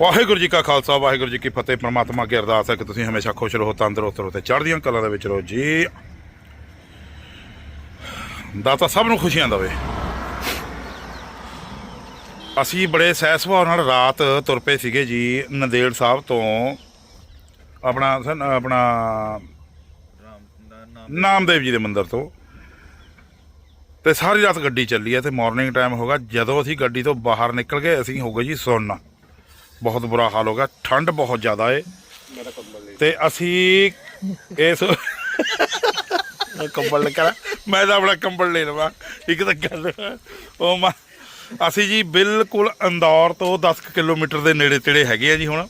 ਵਾਹਿਗੁਰੂ ਜੀ ਕਾ ਖਾਲਸਾ, ਵਾਹਿਗੁਰੂ ਜੀ ਕੀ ਫਤਿਹ। ਪ੍ਰਮਾਤਮਾ ਅੱਗੇ ਅਰਦਾਸ ਹੈ ਕਿ ਤੁਸੀਂ ਹਮੇਸ਼ਾ ਖੁਸ਼ ਰਹੋ, ਤੰਦਰੁਸਤ ਰਹੋ ਤੇ ਚੜ੍ਹਦੀਆਂ ਕਲਾਂ ਦੇ ਵਿੱਚ ਰਹੋ। ਜੀ, ਦਾਤਾ ਸਭ ਨੂੰ ਖੁਸ਼ੀਆਂ ਦੇਵੇ। ਅਸੀਂ ਬੜੇ ਸਹਿ ਸੁਭਾਅ ਨਾਲ ਰਾਤ ਤੁਰ ਪਏ ਸੀਗੇ ਜੀ, ਨੰਦੇੜ ਸਾਹਿਬ ਤੋਂ। ਆਪਣਾ ਆਪਣਾ ਨਾਮਦੇਵ ਜੀ ਦੇ ਮੰਦਿਰ ਤੋਂ। ਤੇ ਸਾਰੀ ਰਾਤ ਗੱਡੀ ਚੱਲੀ ਹੈ ਤੇ ਮਾਰਨਿੰਗ ਟਾਈਮ ਹੋਗਾ ਜਦੋਂ ਅਸੀਂ ਗੱਡੀ ਤੋਂ ਬਾਹਰ ਨਿਕਲ ਗਏ, ਅਸੀਂ ਹੋ ਗਏ ਜੀ ਸੋਨਾ ਬਹੁਤ ਬੁਰਾ ਹਾਲ ਹੋ ਗਿਆ। ਠੰਡ ਬਹੁਤ ਜ਼ਿਆਦਾ ਏ। ਤੇ ਅਸੀਂ ਇਸ ਕੰਬਲ ਲੈ ਕੇ ਮੈਂ ਤਾਂ ਆਪਣਾ ਕੰਬਲ ਲੈ ਲਵਾਂ। ਇੱਕ ਤਾਂ ਗੱਲ ਉਹ ਮੈਂ ਅਸੀਂ ਜੀ ਬਿਲਕੁਲ ਇੰਦੌਰ ਤੋਂ 10 ਕੁ ਕਿਲੋਮੀਟਰ ਦੇ ਨੇੜੇ ਤੇੜੇ ਹੈਗੇ ਆ ਜੀ ਹੁਣ।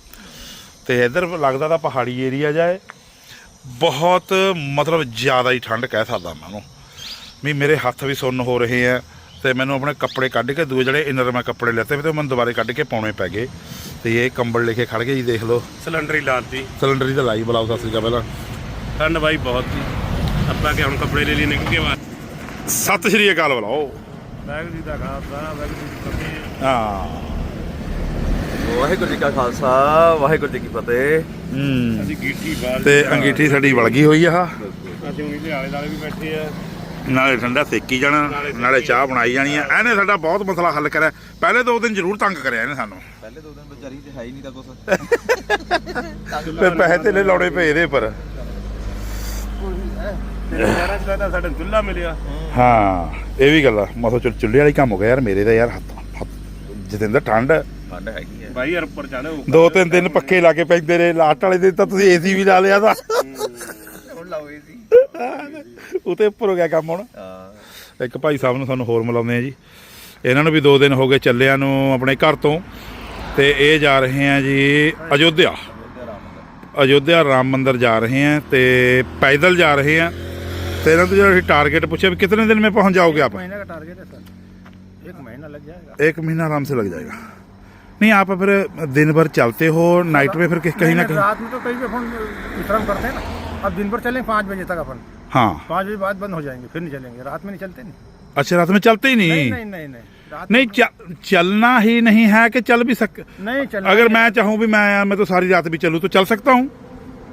ਤੇ ਇੱਧਰ ਲੱਗਦਾ ਤਾਂ ਪਹਾੜੀ ਏਰੀਆ ਜਾਏ ਬਹੁਤ ਮਤਲਬ ਜ਼ਿਆਦਾ ਹੀ ਠੰਡ ਕਹਿ ਸਕਦਾ ਮੈਂ ਉਹਨੂੰ। ਵੀ ਮੇਰੇ ਹੱਥ ਵੀ ਸੁੰਨ ਹੋ ਰਹੇ ਆ। ਤੇ ਮੈਨੂੰ ਆਪਣੇ ਕੱਪੜੇ ਕੱਢ ਕੇ ਦੂਏ ਜਿਹੜੇ ਇਨਰ ਮੈਂ ਕੱਪੜੇ ਲੈਤੇ ਤੇ ਮੈਨੂੰ ਦੁਬਾਰੇ ਕੱਢ ਕੇ ਪਾਉਣੇ ਪੈ ਗਏ। ਤੇ ਇਹ ਕੰਬਲ ਲੈ ਕੇ ਖੜ ਗਏ ਜੀ ਦੇਖ ਲਓ। ਸਿਲੰਡਰ ਲਾਤੀ। ਸਿਲੰਡਰ ਤਾਂ ਲਾਈ ਬੁਲਾਓ ਸਤਿ ਸ੍ਰੀ ਅਕਾਲ ਪਹਿਲਾਂ। ਠੰਡ ਬਾਈ ਬਹੁਤ ਸੀ ਆਪਾਂ ਕਿ ਹੁਣ ਕੱਪੜੇ ਲੈ ਲਈ ਨਿਕਲ ਕੇ ਬਾਹਰ ਸਤਿ ਸ੍ਰੀ ਅਕਾਲ ਬੁਲਾਓ। ਵਾਹਿਗੁਰੂ ਜੀ ਦਾ ਖਾਲਸਾ ਵਾਹਿਗੁਰੂ ਜੀ ਕੀ ਫਤਿਹ। ਹਾਂ। ਵਾਹਿਗੁਰੂ ਜੀ ਕਾ ਖਾਲਸਾ ਵਾਹਿਗੁਰੂ ਜੀ ਕੀ ਫਤਿਹ। ਹੂੰ। ਅਸੀਂ ਗੀਠੀ ਬਾਹਰ ਤੇ ਅੰਗੀਠੀ ਸਾਡੀ ਵਲ ਗਈ ਹੋਈ ਆ। ਅਸੀਂ ਉਹਨੇ ਦੇ ਆਲੇ ਦਾਲੇ ਵੀ ਬੈਠੇ ਆ। ਨਾਲੇ ਠੰਡਾ ਸੇਕੀ ਜਾਣਾ ਨਾਲੇ ਚਾਹ ਬਣਾਈ ਜਾਣੀ ਆ। ਇਹਨੇ ਸਾਡਾ ਬਹੁਤ ਮਸਲਾ ਹੱਲ ਕਰਿਆ। ਪਹਿਲੇ ਦੋ ਦਿਨ ਜ਼ਰੂਰ ਤੰਗ ਕਰਿਆ ਇਹਨੇ ਸਾਨੂੰ। ਪਹਿਲੇ ਦੋ ਦਿਨ ਵਿਚਾਰੀ ਤੇ ਹੈ ਹੀ ਨਹੀਂ ਤਾਂ ਕੁਛ। ਤੇ ਪੈਸੇ ਤੇ ਲਾਉਣੇ ਪਏ ਇਹਦੇ ਪਰ ਸਾਡਾ ਮਿਲਿਆ। ਹਾਂ ਇਹ ਵੀ ਗੱਲ ਆ। ਮਸੋ ਚੁੱਲ ਚੁੱਲ੍ਹੇ ਵਾਲੀ ਕੰਮ ਹੋ ਗਿਆ ਯਾਰ ਮੇਰੇ ਤਾਂ ਯਾਰ ਹੱਥ ਜਤਿੰਦਰ ਠੰਡ। ਠੰਡ ਹੈਗੀ ਹੈ ਬਾਈ ਯਾਰ ਉੱਪਰ ਚੜ੍ਹੋ ਦੋ ਤਿੰਨ ਦਿਨ ਪੱਕੇ ਲਾ ਕੇ ਪੈਂਦੇ ਰਹੇ ਲਾਸਟ ਵਾਲੇ ਦਿਨ ਤਾਂ ਤੁਸੀਂ ਏਸੀ ਵੀ ਲਾ ਲਿਆ ਤਾਂ। ਹੁਣ ਉਤੇ ਉੱਪਰ ਹੋ ਗਿਆ ਕੰਮ ਹੁਣ ਹਾਂ ਇੱਕ ਭਾਈ ਸਾਹਿਬ ਨੂੰ ਸਾਨੂੰ ਹੋਰ ਮਿਲਾਉਂਦੇ ਆ ਜੀ ਇਹਨਾਂ ਨੂੰ ਵੀ ਦੋ ਦਿਨ ਹੋ ਗਏ ਚੱਲਿਆਂ ਨੂੰ ਆਪਣੇ ਘਰ ਤੋਂ ਤੇ ਇਹ ਜਾ ਰਹੇ ਆ ਜੀ ਅਯੋਧਿਆ ਅਯੋਧਿਆ ਰਾਮ ਮੰਦਿਰ ਜਾ ਰਹੇ ਆ ਤੇ ਪੈਦਲ ਜਾ ਰਹੇ ਆ ਤੇ ਇਹਨਾਂ ਤੋਂ ਜਿਹੜਾ ਅਸੀਂ ਟਾਰਗੇਟ ਪੁੱਛਿਆ ਵੀ ਕਿਤਨੇ ਦਿਨ में पहुंच जाओगे आप महीने का टारगेट है सर एक महीना लग जाएगा एक महीना आराम से लग जाएगा नहीं आप फिर दिन भर चलते हो नाइट में फिर कहीं ना कहीं रात में तो कहीं भी अपन विश्राम करते हैं ना अब दिन भर चलेंगे पाँच बजे तक अपन। हाँ। पाँच बजे बाद बंद हो जाएँगे फिर नहीं चलेंगे। रात में नहीं चलते नहीं। अच्छा रात में चलते ही नहीं? नहीं नहीं नहीं नहीं। नहीं च- चलना ही नहीं है कि चल भी सक नहीं चलना अगर मैं चाहूँ भी मैं मैं तो सारी रात भी चलूँ तो चल सकता हूँ।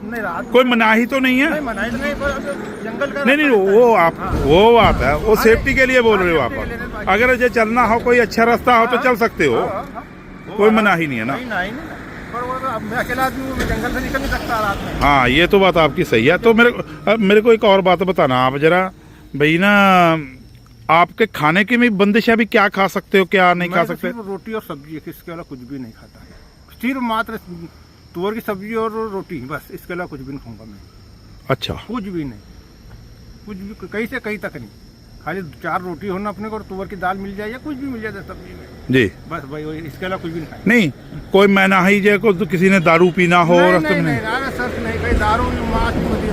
नहीं रात कोई मनाही तो नहीं है? नहीं मनाई तो नहीं पर जंगल का नहीं नहीं वो आप वो बात है वो सेफ्टी के लिए बोल रहे हो आप। अगर ये चलना हो कोई अच्छा रास्ता हो तो चल सकते हो। कोई मनाही नहीं है ना। अब मैं अकेला आदमी हूँ मैं जंगल से निकल नहीं सकता रात में। हाँ ये तो बात आपकी सही है। तो मेरे अब मेरे को एक और बात बताना आप जरा भाई ना आपके खाने की भी बंदिश है भी क्या खा सकते हो क्या नहीं खा तो सकते? सिर्फ़ रोटी और सब्ज़ी इसके अलावा कुछ भी नहीं खाता सिर्फ़ मात्र तुअर की सब्ज़ी और रोटी बस इसके अलावा कुछ भी नहीं खाऊँगा मैं। अच्छा। कुछ भी नहीं। कुछ भी कहीं से कहीं तक नहीं। खाली चार रोटी होना अपने को और तुअर की दाल मिल जाए या कुछ भी मिल जाए सब्ज़ी में। जी। बस भाई इसके अलावा कुछ भी नहीं नहीं कोई मनाही जो को तो किसी ने दारू पीना हो नहीं रास्ते नहीं नहीं नहीं। दारू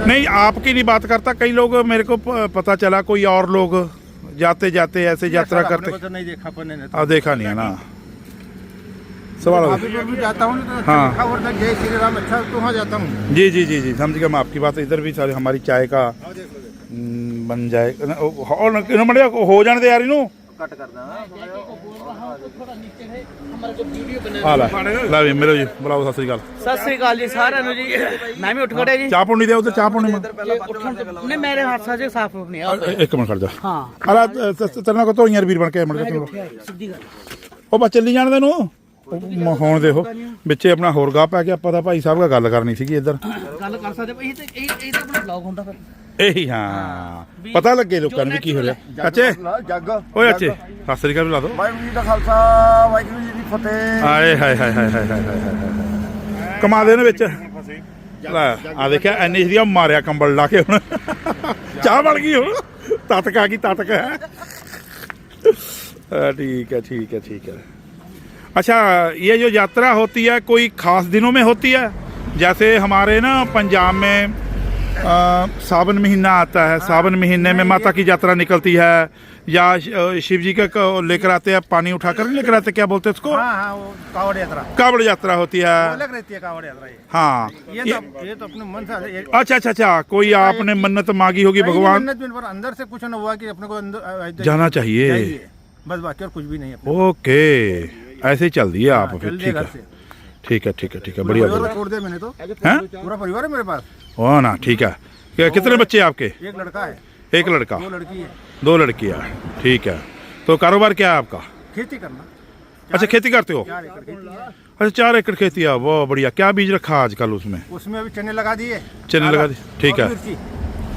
नहीं आपकी नहीं बात करता कई लोग मेरे को पता चला कोई और लोग जाते जाते ऐसे यात्रा करते। तो नहीं देखा अपन ने अब देखा नहीं है ना। सवाल हो भी जाता हूँ तो हाँ। हुआ था जय श्री राम अच्छा तो वहाँ जाता हूँ। जी जी जी जी समझ गया मैं आपकी बात। इधर भी सारी हमारी चाय का ਬਣ ਜਾਏ। ਹੋਰ ਕਿਹਨੂੰ ਮੜਿਆ ਹੋ ਜਾਣ ਦੇ ਯਾਰ ਇਹਨੂੰ। ਕੱਟ ਕਰਦਾ ਆ ਲੈ ਵੀ ਮਿਲੋ ਜੀ ਬੁਲਾਓ ਸਤਿ ਸ੍ਰੀ ਅਕਾਲ। ਸਤਿ ਸ੍ਰੀ ਅਕਾਲ ਜੀ ਸਾਰਿਆਂ ਨੂੰ ਜੀ। ਮੈਂ ਵੀ ਉੱਠ ਖੜਿਆ ਜੀ। ਚਾਹ ਪੋਣੀ ਦੇ ਉੱਤੇ ਚਾਹ ਪੋਣੀ ਨਹੀਂ ਮੇਰੇ ਹੱਥ ਸਾਜੇ ਸਾਫ਼ ਨਹੀਂ ਆ। ਇੱਕ ਮਿੰਟ ਖੜ ਜਾ। ਹਾਂ। ਅਲਾ ਤੇਰੇ ਨਾਲ ਕੋ ਵੀਰ ਬਣ ਕੇ ਮੜ ਜਾ ਸਿੱਧੀ ਗੱਲ। ਉਹ ਬਸ ਚੱਲੀ ਜਾਣ ਦੇ ਨੂੰ। ਹੋਣ ਦੇ ਉਹ ਵਿੱਚੇ ਆਪਣਾ ਹੋਰ ਗਾ ਪਾ ਕੇ ਆਪਾਂ ਤਾਂ ਭਾਈ ਸਾਹਿਬ ਨਾਲ ਗੱਲ ਕਰਨੀ ਸੀਗੀ ਇੱਧਰ। ਗੱਲ ਕਰ ਸਕਦੇ ਇਹ ਤੇ ਇਹ ਤਾਂ ਆਪਣਾ ਬਲੌਗ ਹੁੰਦਾ ਫਿਰ। ਇਹੀ ਹਾਂ ਪਤਾ ਲੱਗੇ ਲੋਕਾਂ ਨੂੰ ਵੀ ਕੀ ਹੋ ਰਿਹਾ ਅੱਛੇ ਜੱਗ ਓਏ ਅੱਛੇ ਸਤਿ ਸ੍ਰੀ ਅਕਾਲ ਬੁਲਾ ਦੋ ਵਾਹਿਗੁਰੂ ਜੀ ਦਾ ਖਾਲਸਾ ਵਾਹਿਗੁਰੂ ਜੀ ਦੀ ਫਤਿਹ ਆਏ ਹਾਏ ਹਾਏ ਹਾਏ ਹਾਏ ਹਾਏ ਹਾਏ ਹਾਏ ਕਮਾ ਦੇ ਨੇ ਵਿੱਚ ਲੈ ਆ ਦੇਖਿਆ ਐਨੀ ਜਿਹੀ ਮਾਰਿਆ ਕੰਬਲ ਲਾ ਕੇ ਹੁਣ ਚਾਹ ਬਣ ਗਈ ਹੁਣ ਤਤਕ ਆ ਗਈ ਤਤਕ ਹੈ आ, ठीक है ठीक है ठीक है अच्छा ये जो यात्रा होती है कोई खास दिनों में होती है जैसे हमारे ना पंजाब में अ, सावन महीना आता है। सावन महीने में माता की यात्रा निकलती है। या शिव जी का लेकर आते हैं पानी उठाकर नहीं लेकर आते क्या बोलते हैं उसको? हाँ हाँ वो कावड़ यात्रा। कावड़ यात्रा होती है। अलग रहती है कावड़ यात्रा ये। हाँ। ये तो ये तो अपने मन से अच्छा अच्छा अच्छा कोई आपने मन्नत मांगी होगी भगवान? मन्नत में पर अंदर से कुछ न हुआ कि अपने को अंदर जाना चाहिए। बस बाकी और कुछ भी नहीं है ओके। ऐसे ही चल दिए आप हाँ, फिर ठीक है। ठीक है ठीक है ठीक है बढ़िया छोड़ दिया मैंने तो। पूरा परिवार है मेरे पास? ओ ना ठीक है। क्या- कितने बच्चे हैं आपके? एक लड़का है। एक लड़का। दो लड़की है। दो लड़कियाँ ठीक है। तो कारोबार क्या है आपका? खेती करना। अच्छा खेती करते हो? अच्छा चार एकड़ खेती है। बहुत बढ़िया। क्या बीज रखा आजकल उसमें? उसमें अभी चने लगा दिए। चने लगा दी ठीक है। मिर्ची।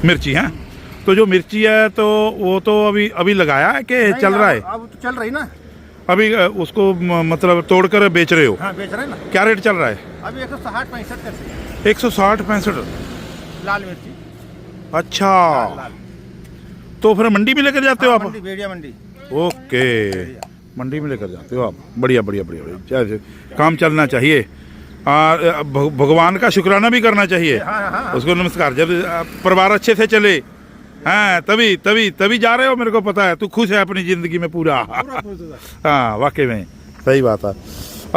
मिर्ची है? तो जो मिर्ची है तो वो तो अभी अभी लगाया है कि चल रहा है? अब तो चल रही ना। अभी उसको मतलब तोड़कर बेच रहे हो? हाँ बेच रहे हैं ना। क्या रेट चल रहा है? अभी एक सौ साठ पैंसठ करते एक सौ साठ पैंसठ लाल मिर्ची अच्छा लाल तो फिर मंडी में लेकर जाते हो हाँ, आप मंडी बेड़िया मंडी ओके मंडी में लेकर जाते हो आप बढ़िया बढ़िया बढ़िया बढ़िया चलिए, काम चलना चाहिए आ, भ- भगवान का शुक्राना भी करना चाहिए हाँ हाँ हाँ उसको नमस्कार जब आ, परिवार अच्छे से चले हाँ तभी तभी तभी जा रहे हो मेरे को पता है तू खुश है अपनी ਜ਼ਿੰਦਗੀ में पूरा ਹਾਂ ਵਾਕਈ ਵਿੱਚ ਸਹੀ ਬਾਤ ਆ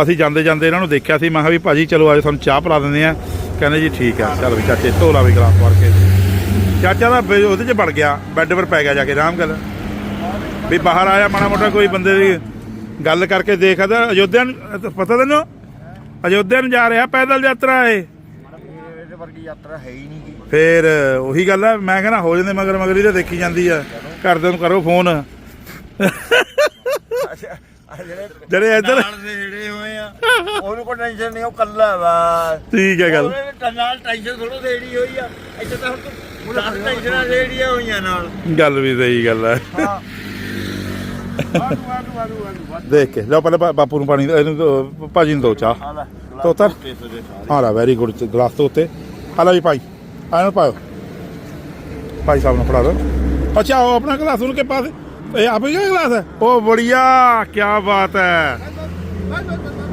ਅਸੀਂ ਜਾਂਦੇ ਜਾਂਦੇ ਇਹਨਾਂ ਨੂੰ ਦੇਖਿਆ ਸੀ ਮੈਂ ਕਿਹਾ ਵੀ ਭਾਜੀ ਚਲੋ ਆਜੋ ਤੁਹਾਨੂੰ ਚਾਹ ਪਿਲਾ ਦਿੰਦੇ ਆ ਕਹਿੰਦੇ ਜੀ ਠੀਕ ਆ, ਚੱਲ ਵੀ ਚਾਚੇ ਢੋਲਾ ਵੀ ਗਲਾਸ ਭਰ ਕੇ। ਚਾਚਾ ਦਾ ਉਹਦੇ 'ਚ ਵੜ ਗਿਆ, ਬੈੱਡ 'ਪਰ ਪੈ ਗਿਆ ਜਾ ਕੇ, ਆਰਾਮ ਕਰ। ਵੀ ਬਾਹਰ ਆਇਆ ਮਾੜਾ ਮੋਟਾ ਕੋਈ ਬੰਦੇ ਦੀ ਗੱਲ ਕਰਕੇ ਦੇਖਦਾ ਅਯੋਧਿਆ ਨੂੰ ਪਤਾ ਤੈਨੂੰ? ਅਯੋਧਿਆ ਨੂੰ ਜਾ ਰਿਹਾ ਪੈਦਲ ਯਾਤਰਾ ਏ ਵਰਗੀ ਯਾਤਰਾ ਹੈ ਹੀ ਨਹੀਂ ਫੇਰ ਉਹੀ ਗੱਲ ਆ, ਮੈਂ ਕਹਿੰਦਾ ਹੋ ਜਾਂਦੇ ਮਗਰ ਮਗਰੀ ਤੇ ਦੇਖੀ ਜਾਂਦੀ ਆ। ਘਰਦਿਆਂ ਨੂੰ ਕਰੋ ਫੋਨ। ਜਿਹੜੇ ਇੱਧਰ ਨਾਲ ਦੇ ਜਿਹੜੇ ਹੋਏ ਆ ਉਹਨੂੰ ਕੋਈ ਟੈਨਸ਼ਨ ਨਹੀਂ ਉਹ ਕੱਲਾ ਵਾ। ਠੀਕ ਹੈ ਗੱਲ। ਉਹਨੇ ਨਾਲ ਟੈਨਸ਼ਨ ਥੋੜੋ ਦੇੜੀ ਹੋਈ ਆ। ਇੱਥੇ ਤਾਂ ਹੁਣ ਤੂੰ ਦਸ ਟੈਨਸ਼ਨਾਂ ਜਿਹੜੀਆਂ ਹੋਈਆਂ ਨਾਲ। ਗੱਲ ਵੀ ਸਹੀ ਗੱਲ ਹੈ। ਦੇਖ ਕੇ ਲਓ ਪਹਿਲਾਂ ਬਾਪੂ ਨੂੰ ਪਾਣੀ ਇਹਨੂੰ ਭਾਜੀ ਨੂੰ ਦੋ ਚਾਹ। ਤੋਤਰ ਹਾਂ ਲਾ ਵੈਰੀ ਗੁੱਡ ਗਲਾਸ ਤੋਂ ਉੱਤੇ। ਆ ਲਓ ਜੀ ਭਾਈ ਆ ਇਹਨੂੰ ਪਾਓ ਭਾਈ ਸਾਹਿਬ ਨੂੰ ਫੜਾ ਦਿਓ। ਅੱਛਾ ਉਹ ਆਪਣਾ ਗਲਾਸ ਉਨਕੇ ਪਾਸ? ਇਹ आप ही का गिलास है ओ बढ़िया क्या बात है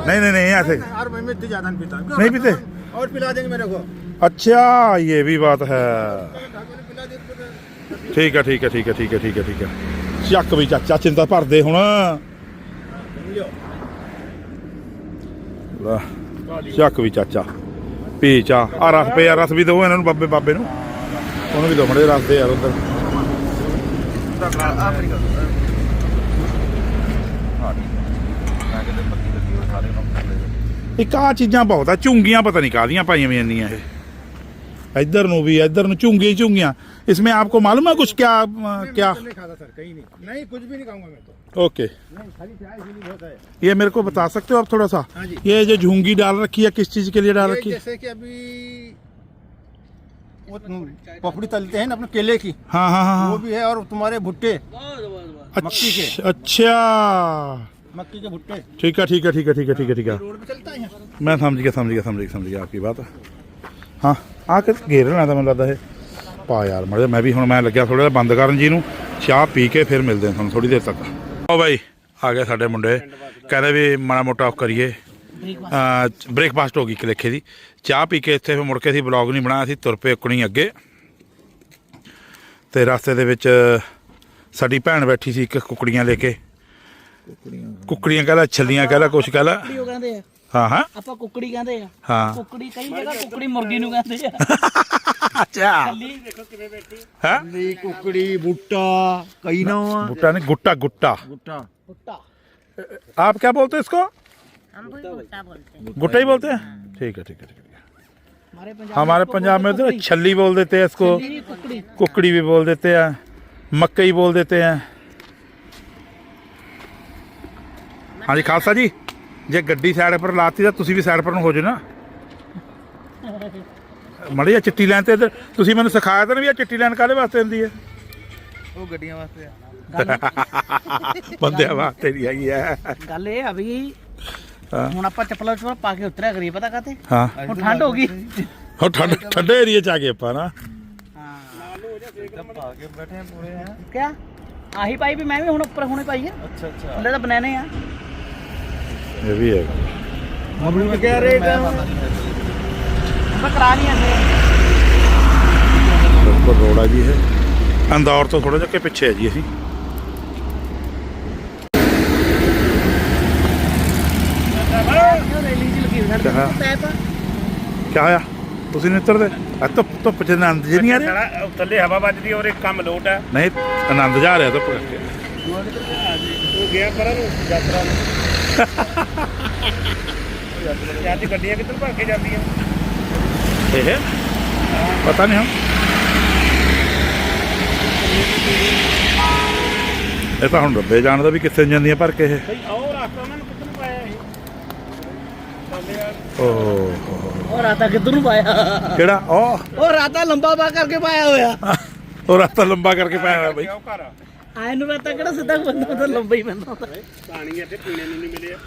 नहीं नहीं नहीं ऐसे और मैं इतनी ज्यादा नहीं पीता क्यों? नहीं पीते? और पिला देंगे मेरे को अच्छा ये भी बात है ਠੀਕ ਹੈ ਠੀਕ ਹੈ ਠੀਕ ਹੈ ਠੀਕ ਹੈ ਠੀਕ ਹੈ ਠੀਕ ਹੈ ਚੱਕ ਵੀ ਚਾਚਾ ਚਿੰਤਾ ਭਰਦੇ ਹੁਣ ਲੈ, ਚੱਕ ਵੀ ਚਾਚਾ ਪੀ ਚਾ ਆ ਰਸ ਪੇ ਆ ਰਸ ਵੀ ਦਿਓ ਇਹਨਾਂ ਨੂੰ ਬਾਬੇ ਬਾਬੇ ਨੂੰ ਉਹਨੂੰ ਵੀ ਦਿਓ ਮੜੇ ਰਸ ਦੇ ਯਾਰ ਉਧਰ ਇੱਕ ਆ ਚੀਜ਼ਾਂ ਬਹੁਤ ਆ ਝੁੰਗੀਆਂ ਪਤਾ ਨਹੀਂ ਕਾਹਦੀਆਂ ਪਾਈਆਂ ਵੀ ਜਾਂਦੀਆਂ ਇਹ ਇੱਧਰ ਨੂੰ ਵੀ ਇੱਧਰ ਨੂੰ ਝੁੰਗੀ ਹੀ ਝੁੰਗੀਆਂ इसमें आपको मालूम है कुछ क्या अ, क्या नहीं खाता सर कहीं नहीं नहीं कुछ भी नहीं खाऊंगा मैं तो ओके नहीं खाली चाय इसीलिए बहुत है ये मेरे को बता सकते हो आप थोड़ा सा हाँ जी। ये जो झुंगी डाल रखी है किस चीज के लिए डाल ये रखी है जैसे कि अभी वो पपड़ी तलते हैं ना अपने केले की हाँ हाँ हाँ वो हाँ भी है और तुम्हारे भुट्टे मक्की के। अच्छा अच्छा मक्की के भुट्टे ठीक है ठीक है ठीक है ठीक है ठीक है ठीक है रोड पे चलता है यहाँ मैं समझ गया समझ गया समझ गया समझ गया आपकी बात ਹਾਂ ਆ ਕੇ ਘੇਰ ਲੈਣਾ ਤਾਂ ਮੈਨੂੰ ਲੱਗਦਾ ਇਹ ਪਾ ਯਾਰ ਮੜੇ ਮੈਂ ਵੀ ਹੁਣ ਮੈਂ ਲੱਗਿਆ ਥੋੜਾ ਜਿਹਾ ਬੰਦ ਕਰਨ ਜੀ ਨੂੰ ਚਾਹ ਪੀ ਕੇ ਫਿਰ ਮਿਲਦੇ ਹਾਂ ਤੁਹਾਨੂੰ ਥੋੜੀ ਦੇਰ ਤੱਕ ਓ ਬਾਈ ਆ ਗਏ ਸਾਡੇ ਮੁੰਡੇ ਕਹਿੰਦੇ ਵੀ ਮਾੜਾ ਮੋਟਾ ਆਫ ਕਰੀਏ ਬ੍ਰੇਕਫਾਸਟ ਹੋ ਗਈ ਕਲੇਖੇ ਦੀ ਚਾਹ ਪੀ ਕੇ ਇੱਥੇ ਫਿਰ ਮੁੜ ਕੇ ਅਸੀਂ ਬਲੌਗ ਨਹੀਂ ਬਣਾਇਆ ਸੀ ਤੁਰ ਪਏ ਉਕਣੀ ਅੱਗੇ ਤੇ ਰਸਤੇ ਦੇ ਵਿੱਚ ਸਾਡੀ ਭੈਣ ਬੈਠੀ ਸੀ ਇੱਕ ਕੁਕੜੀਆਂ ਲੈ ਕੇ ਕੁਕੜੀਆਂ ਕਹਿੰਦਾ ਛੱਲੀਆਂ ਕਹਿੰਦਾ ਕੁਛ ਕਹਿੰਦਾ ਕੁਕੜੀ ਉਹ ਕਹਿੰਦੇ ਆ ਹਾਂ ਹਾਂ ਆਪਾਂ ਕੁਕੜੀ ਕਹਿੰਦੇ ਆ ਹਾਂ ਕੁਕੜੀ ਕਈ ਜਗ੍ਹਾ ਕੁਕੜੀ ਮੁਰਗੀ ਨੂੰ ਕਹਿੰਦੇ ਆ ਅੱਛਾ ਕੱਲੀ ਹੈ ਨੀ ਕੁਕੜੀ ਬੂਟਾ ਕਈ ਨਾ ਆ गुट्टा नहीं गुट्टा गुट्टा ਬੂਟਾ ਕੁੱਤਾ आप क्या बोलते हैं इसको हम भी गुट्टा बोलते हैं गुट्टा ही बोलते हैं ठीक है ठीक है ठीक है हमारे पंजाब हमारे पंजाब में तो छल्ली बोल देते हैं इसको में कुकड़ी कुकड़ी भी बोल देते हैं मक्कई बोल देते हैं हाँ जी खालसा जी ਜੇ ਗੱਡੀ ਸਾਈਡ ਪਰ ਲਾਤੀ ਤਾਂ ਤੁਸੀਂ ਵੀ ਸਾਈਡ ਪਰ ਨੂੰ ਹੋ ਜਾਓ ਨਾ ਮੜੀ ਆ ਚਿੱਟੀ ਲਾਈਨ ਤੇ ਇੱਧਰ ਤੁਸੀਂ ਮੈਨੂੰ ਸਿਖਾਇਆ ਤਾਂ ਨਹੀਂ ਵੀ ਆ ਚਿੱਟੀ ਲਾਈਨ ਕਾਹਦੇ ਵਾਸਤੇ ਹੁੰਦੀ ਹੈ ਉਹ ਗੱਡੀਆਂ ਵਾਸਤੇ ਬੰਦਿਆਂ ਵਾਸਤੇ ਨਹੀਂ ਹੈਗੀ ਹੈ ਗੱਲ ਇਹ ਆ ਵੀ ਹਾਂ। ਹੁਣ ਆਪਾਂ ਚੱਪਲਾਂ ਚੋਂ ਪਾ ਕੇ ਉਤਰਿਆ ਕਰੀਏ ਪਤਾ ਕਾਤੇ ਹਾਂ। ਹੁਣ ਠੰਡ ਹੋ ਗਈ। ਹੁਣ ਠੰਡ ਠੰਡੇ ਏਰੀਏ ਚ ਆ ਗਏ ਆਪਾਂ ਨਾ। ਪਾ ਕੇ ਬੈਠੇ ਆ ਪੂਰੇ ਆ ਕਿਆ? ਆਹੀ ਪਾਈ ਵੀ ਮੈਂ ਵੀ ਹੁਣ ਉੱਪਰ ਹੁਣੇ ਪਾਈ ਆ। ਅੱਛਾ ਅੱਛਾ। ਥੱਲੇ ਤਾਂ ਬਨਾਨੇ ਆ। ਇਹ ਵੀ ਹੈ। ਮਬਲੂ ਕਿਆ ਰੇਟ ਆ? ਆਪਾਂ ਕਰਾ ਨਹੀਂ ਆਂਦੇ ਬਿਲਕੁਲ ਆ ਜੀ ਇਹ। ਅੰਦੌਰ ਤੋਂ ਥੋੜਾ ਜਿਹਾ ਕਿ ਪਿੱਛੇ ਹੈ ਜੀ ਅਸੀਂ ਉਹ ਰੈਲੀ ਪੈਪ ਕੀ ਹੋਇਆ? ਤੁਸੀਂ ਨਹੀਂ ਉਤਰਦੇ? ਆ ਧੁੱਪ ਧੁੱਪ ਚ ਆਨੰਦ ਜੀ ਨਹੀਂ ਆ ਰਿਹਾ? ਸਾਲਾ ਥੱਲੇ ਹਵਾ ਵੱਜਦੀ ਔਰ ਇੱਕ ਕੰਮ ਲੋਟ ਹੈ ਨਹੀਂ ਆਨੰਦ ਜਾ ਰਿਹਾ ਧੁੱਪ ਕਰਕੇ। ਉਹ ਗਿਆ ਪਰਾਂ ਨੂੰ ਯਾਤਰਾ ਨੂੰ। ਅੱਜ ਗੱਡੀਆਂ ਕਿੱਧਰ ਭਰ ਕੇ ਜਾਂਦੀਆਂ? ਇਹ? ਪਤਾ ਨਹੀਂ ਹਾਂ ਇਹ ਤਾਂ ਹੁਣ ਰੱਬੇ ਜਾਣਦਾ ਵੀ ਕਿੱਥੇ ਜਾਂਦੀਆਂ ਭਰ ਕੇ ਇਹ? ਬਈ ਆਹ ਰਸਤਾ ਉਹਨਾਂ ਨੂੰ ਕਿੱਧਰ ਨੂੰ ਪਾਇਆ ਇਹ ਚੱਲੇ ਯਾਰ ਓਹ। ਉਹ ਰਾਤਾ ਕਿੱਧਰ ਨੂੰ ਪਾਇਆ? ਕਿਹੜਾ? ਉਹ ਉਹ ਰਾਤਾ ਲੰਬਾ ਪਾ ਕਰਕੇ ਪਾਇਆ ਹੋਇਆ। ਉਹ ਰਸਤਾ ਲੰਬਾ ਕਰਕੇ ਪਾਇਆ ਹੋਇਆ ਬਈ। ਆਏ ਨੂੰ ਰਾਤਾ ਕਿਹੜਾ ਸਿੱਧਾ ਬੰਦਾ ਉਹ ਤਾਂ ਲੰਬਾ ਹੀ ਹੁੰਦਾ। ਪਾਣੀ ਇੱਥੇ ਪੀਣੇ ਨੂੰ ਨਹੀਂ ਮਿਲਿਆ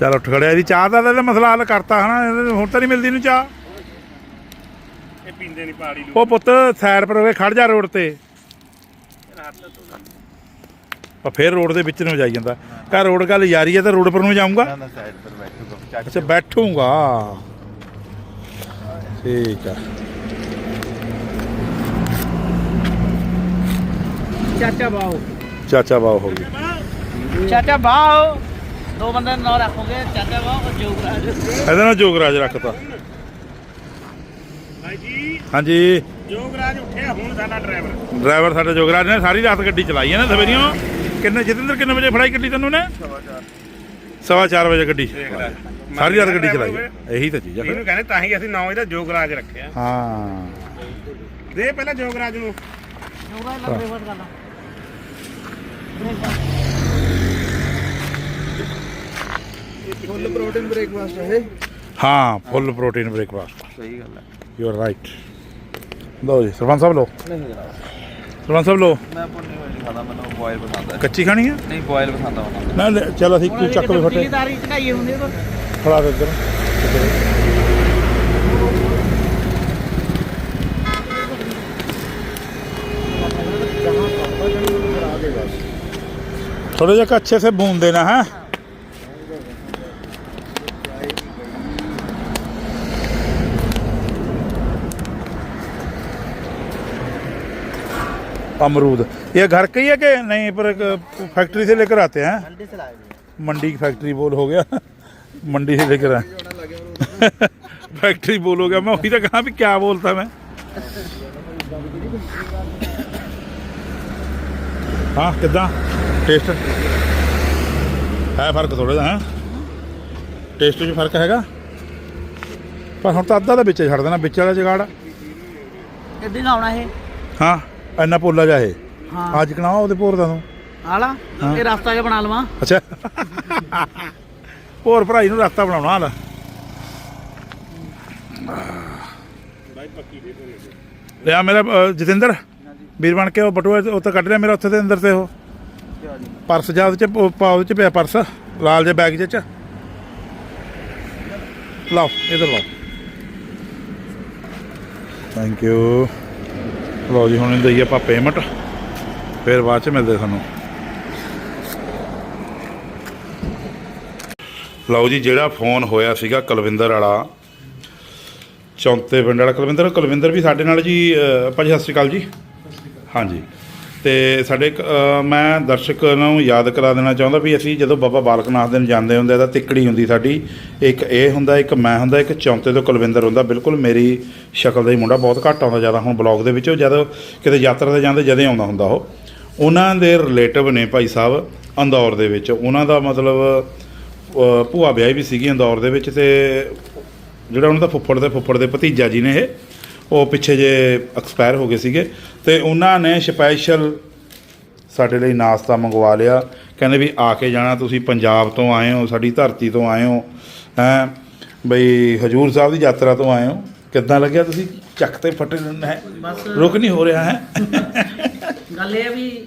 ਚਲ ਉੱਠ ਖੜਿਆ ਇਹਦੀ ਚਾਹ ਦਾ ਤਾਂ ਮਸਲਾ ਹੱਲ ਕਰਤਾ ਹਨਾ ਇਹਦੇ ਹੁਣ ਤਾਂ ਨਹੀਂ ਮਿਲਦੀ ਨੂੰ ਚਾਹ। ਇਹ ਪੀਂਦੇ ਨਹੀਂ ਪਾੜੀ ਨੂੰ ਉਹ ਪੁੱਤ ਸਾਈਡ ਪਰ ਹੋਵੇ ਖੜ ਜਾ ਰੋਡ ਤੇ। ਪਰ ਫੇਰ ਰੋਡ ਦੇ ਵਿੱਚ ਨੂੰ ਜਾਈ ਜਾਂਦਾ। ਕਹ ਰੋਡ ਗੱਲ ਯਾਰੀ ਹੈ ਤਾਂ ਰੋਡ ਪਰ ਨੂੰ ਜਾਊਂਗਾ? ਨਾ ਸਾਈਡ ਪਰ ਬੈਠੂਗਾ। ਅੱਛਾ ਬੈਠੂਗਾ। ਠੀਕ ਆ। ਚਾਚਾ ਬਾਓ। ਚਾਚਾ ਬਾਉ ਹੋ ਗਈ। ਚਾਚਾ ਬਾਓ। ਦੋ ਬੰਦੇ ਨਾਲ ਰੱਖੋਗੇ ਚਾਚਾ ਬਾਓ ਜੋਗਰਾਜ। ਇਹਦੇ ਨਾਲ ਜੋਗਰਾਜ ਰੱਖਤਾ। ਭਾਈ ਜੀ ਹਾਂਜੀ। ਜੋਗਰਾਜ ਉੱਠਿਆ ਹੁਣ ਸਾਡਾ ਡਰਾਈਵਰ। ਡਰਾਈਵਰ ਸਾਡਾ ਜੋਗਰਾਜ ਨੇ ਸਾਰੀ ਰਾਤ ਗੱਡੀ ਚਲਾਈ ਹੈ ਨਾ ਸਵੇਰੀਓ। ਕਿੰਨੇ ਜਤਿੰਦਰ ਕਿੰਨੇ ਵਜੇ ਫੜਾਈ ਗੱਡੀ ਤੈਨੂੰ ਨੇ ਸਵਾ ਚਾਰ। ਵਜੇ ਗੱਡੀ। ਸਾਰੀ ਰਾਤ ਗੱਡੀ ਚਲਾਈ ਹੈ। ਇਹੀ ਤਾਂ ਚੀਜ਼ ਆ ਇਹਨੂੰ ਕਹਿੰਦੇ ਤਾਂ ਹੀ ਅਸੀਂ ਨਾਂ ਇਹਦਾ ਜੋਗਰਾਜ ਰੱਖਿਆ। ਹਾਂ। ਦੇ ਪਹਿਲਾਂ ਜੋਗਰਾਜ ਨੂੰ। ਜੋਗਰਾਜ ਲੰਬੇ ਫਟ ਕਰਨਾ ਹਾਂ ਫੁੱਲ ਪ੍ਰੋਟੀਨ ਬ੍ਰੇਕਫਾਸਟ ਸਹੀ ਗੱਲ ਹੈ ਯੂ ਆਰ ਰਾਈਟ ਲਓ ਜੀ ਸਰਪੰਚ ਸਾਹਿਬ ਲਓ। ਨਹੀਂ ਜਨਾਬ। ਸਰਪੰਚ ਸਾਹਿਬ ਲਓ ਮੈਂ ਪੁੰਨੀ ਵਾਲੀ ਖਾਦਾ ਮੈਨੂੰ ਬੋਇਲ ਪਸੰਦ ਹੈ ਕੱਚੀ ਖਾਣੀ ਆ ਨਹੀਂ ਬੋਇਲ ਪਸੰਦ ਆ ਮੈਨੂੰ ਨਾ ਲੈ, ਚੱਲ ਅਸੀਂ ਕੋਈ ਚੱਕ ਵੀ ਫਟੇ ਜ਼ਿਮੀਦਾਰੀ ਚੜਾਈ ਹੁੰਦੀ ਉਹ ਫੜਾ ਦੇ ਇੱਧਰ थोड़ा जिहा अच्छे से भून देना है अमरूद ये घर का ही है कि नहीं पर एक फैक्ट्री से लेकर आते हैं मंडी की फैक्ट्री बोल हो गया मंडी से लेकर आए फैक्ट्री बोल हो गया मैं वही तो कहा भी क्या बोलता मैं हाँ किदा टेस्ट है फर्क थोड़ा ਜਿਹਾ ਹੈ ਟੇਸਟ 'ਚ ਫਰਕ ਹੈਗਾ ਪਰ ਹੁਣ ਤਾਂ ਅੱਧਾ ਤਾਂ ਵਿੱਚ ਛੱਡ ਦੇਣਾ ਵਿੱਚ ਵਾਲਾ ਜਗਾੜ ਇੱਦਾਂ ਖਾਉਣਾ ਇਹ ਹਾਂ ਇੰਨਾ ਪੋਲਾ ਜਾ ਇਹ। ਹਾਂ। ਅੱਜ ਕਣਾ ਉਹਦੇ ਭੋਰ ਦਾ ਤੂੰ ਆਲਾ ਇਹ ਰਸਤਾ ਜਿਹਾ ਬਣਾ ਲਵਾਂ। ਅੱਛਾ। ਹੋਰ ਭਰਾਈ ਨੂੰ ਰਸਤਾ ਬਣਾਉਣਾ ਹਾਲ ਲਿਆ ਮੇਰਾ ਅ, ਜਤਿੰਦਰ। ਵੀਰ ਬਣ ਕੇ ਉਹ ਬਟੂਆ ਉਹ ਤਾਂ ਕੱਢ ਲਿਆ ਮੇਰਾ ਉੱਥੇ ਦੇ ਅੰਦਰ ਤੇ ਉਹ। ਪਰਸ ਜਾ ਉਹਦੇ ਚ ਪਾ ਉਹਦੇ ਚ ਪਿਆ ਪਰਸ ਲਾਲ ਜੇ ਬੈਗ ਜਿਹੇ ਚ। ਲਾਓ ਇਧਰ ਲਾਓ। ਥੈਂਕ ਯੂ ਲਓ ਜੀ ਹੁਣ ਇਹਨੂੰ ਦਈਏ ਆਪਾਂ ਪੇਮੈਂਟ ਫਿਰ ਬਾਅਦ ਚ ਮਿਲਦੇ ਤੁਹਾਨੂੰ ਲਓ ਜੀ ਜਿਹੜਾ ਫੋਨ ਹੋਇਆ ਸੀਗਾ ਕੁਲਵਿੰਦਰ ਵਾਲਾ ਚੌਂਤੇ ਪਿੰਡ ਵਾਲਾ। ਕੁਲਵਿੰਦਰ ਕੁਲਵਿੰਦਰ ਵੀ ਸਾਡੇ ਨਾਲ ਜੀ ਅ, ਭਾਜੀ ਸਤਿ ਸ਼੍ਰੀ ਅਕਾਲ ਜੀ। ਹਾਂਜੀ। ਤੇ ਸਾਡੇ ਇੱਕ, ਮੈਂ ਦਰਸ਼ਕ ਨੂੰ ਯਾਦ ਕਰਾ ਦੇਣਾ ਚਾਹੁੰਦਾ ਵੀ ਅਸੀਂ ਜਦੋਂ ਬਾਬਾ ਬਾਲਕ ਨਾਥ ਦੇ ਜਾਂਦੇ ਹੁੰਦੇ ਤਾਂ ਤਿੱਕੜੀ ਹੁੰਦੀ ਸਾਡੀ। ਇੱਕ ਇਹ ਹੁੰਦਾ ਇੱਕ ਮੈਂ ਹੁੰਦਾ ਇੱਕ ਚੌਂਤੇ ਤੋਂ ਕੁਲਵਿੰਦਰ ਹੁੰਦਾ। ਬਿਲਕੁਲ ਮੇਰੀ ਸ਼ਕਲ ਦਾ ਹੀ ਮੁੰਡਾ ਬਹੁਤ ਘੱਟ ਆਉਂਦਾ ਜ਼ਿਆਦਾ। ਹੁਣ ਬਲੌਗ ਦੇ ਵਿੱਚ ਉਹ ਜਦੋਂ ਕਿਤੇ ਯਾਤਰਾ ਤੇ ਜਾਂਦੇ ਜਦੇ ਆਉਂਦਾ ਹੁੰਦਾ ਉਹ। ਉਹਨਾਂ ਦੇ ਰਿਲੇਟਿਵ ਨੇ ਭਾਈ ਸਾਹਿਬ ਅੰਦੌਰ ਦੇ ਵਿੱਚ। ਉਹਨਾਂ ਦਾ ਮਤਲਬ ਭੂਆ ਵਿਆਹੀ ਵੀ ਸੀਗੀ ਇੰਦੌਰ ਦੇ ਵਿੱਚ ਤੇ ਜਿਹੜਾ ਉਹਨਾਂ ਦਾ ਫੁੱਫੜ ਦੇ ਫੁੱਫੜ ਦੇ ਭਤੀਜਾ ਜੀ ਨੇ ਇਹ ਉਹ ਪਿੱਛੇ ਜੇ ਐਕਸਪਾਇਰ ਹੋ ਗਏ ਸੀਗੇ। ਤੇ ਉਹਨਾਂ ਨੇ ਸਪੈਸ਼ਲ ਸਾਡੇ ਲਈ ਨਾਸਤਾ ਮੰਗਵਾ ਲਿਆ। ਕਹਿੰਦੇ ਵੀ ਆ ਕੇ ਜਾਣਾ ਤੁਸੀਂ ਪੰਜਾਬ ਤੋਂ ਆਏ ਹੋ ਸਾਡੀ ਧਰਤੀ ਤੋਂ ਆਏ ਹੋ ਹੈ? ਬਈ ਹਜੂਰ ਸਾਹਿਬ ਦੀ ਯਾਤਰਾ ਤੋਂ ਆਏ ਹੋ। ਕਿੱਦਾਂ ਲੱਗਿਆ ਤੁਸੀਂ? ਚੱਕ ਤੇ ਫਟੇ ਹੈ ਬਸ। ਰੁਕ ਨਹੀਂ ਹੋ ਰਿਹਾ ਹੈ? ਗੱਲ ਇਹ ਆ ਵੀ